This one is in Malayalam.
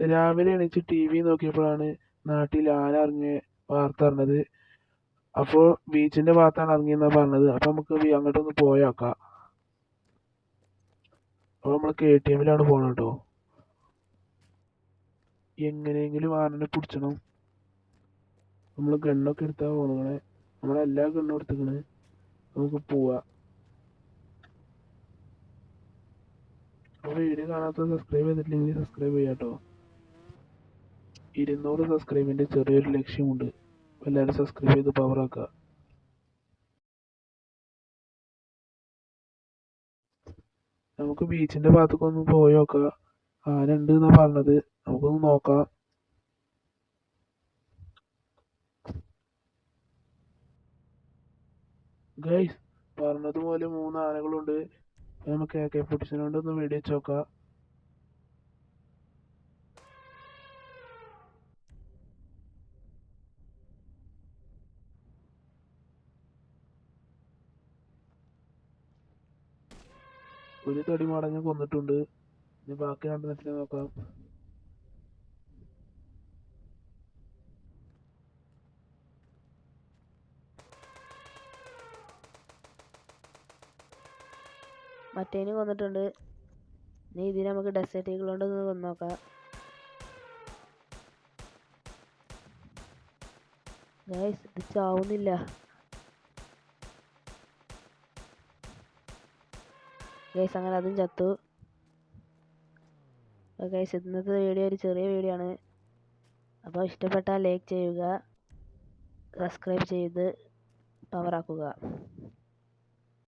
രാവിലെ എണീച്ച് ടി വി നോക്കിയപ്പോഴാണ് നാട്ടിൽ ആന ഇറങ്ങിയ വാർത്ത അറിഞ്ഞത്. അപ്പോൾ ബീച്ചിന്റെ ഭാഗത്താണ് ഇറങ്ങിയെന്നാണ് പറഞ്ഞത്. അപ്പോൾ നമുക്ക് അങ്ങോട്ടൊന്ന് പോയി നോക്കാം അപ്പോൾ നമ്മൾ കെ ടി എമ്മിലാണ് പോകണം കേട്ടോ. എങ്ങനെയെങ്കിലും ആനനെ പിടിച്ചണം. നമ്മൾ ഗണ്ണൊക്കെ എടുത്താ പോകണേ നമ്മളെല്ലാ ഗണ്ണും എടുത്തിക്കണ്. നമുക്ക് പോവാ. അപ്പോൾ വീഡിയോ കാണാത്ത സബ്സ്ക്രൈബ് ചെയ്തിട്ടില്ലെങ്കിൽ സബ്സ്ക്രൈബ് ചെയ്യാം കേട്ടോ ഇരുന്നൂറ് സബ്സ്ക്രൈബിന്റെ ചെറിയൊരു ലക്ഷ്യമുണ്ട്. എല്ലാവരും സബ്സ്ക്രൈബ് ചെയ്ത് പവറാക്കുക നമുക്ക് ബീച്ചിന്റെ ഭാഗത്തൊക്കെ ഒന്ന് പോയി നോക്കാം. ആന ഉണ്ട് എന്നാണ് പറഞ്ഞത്? നമുക്കൊന്ന് നോക്കാം. ഗൈസ് പറഞ്ഞതുപോലെ മൂന്ന് ആനകളുണ്ട്. നമുക്ക് എ കെ കൊണ്ട് ഒന്ന് വെടിവെച്ച് നോക്കാം. ഒരു തടി മടങ്ങ് കൊന്നിട്ടുണ്ട്. ഇനി ബാക്കി രണ്ടെണ്ണത്തിനെ നോക്കാം. മറ്റേന് കൊന്നിട്ടുണ്ട്. ഇനി ഇതിനെ നമുക്ക് ഡെസേർട്ട് ഈഗിൾ കൊണ്ട് ഒന്ന് നോക്കാം. ഗൈസ് ഇത് ചാവുന്നില്ല. ഗൈസ് അങ്ങനെ അതും ചത്തു. ഗൈസ് ഇന്നത്തെ വീഡിയോ ഒരു ചെറിയ വീഡിയോ ആണ്. അപ്പോൾ ഇഷ്ടപ്പെട്ടാൽ ലൈക്ക് ചെയ്യുക സബ്സ്ക്രൈബ് ചെയ്ത് പവറാക്കുക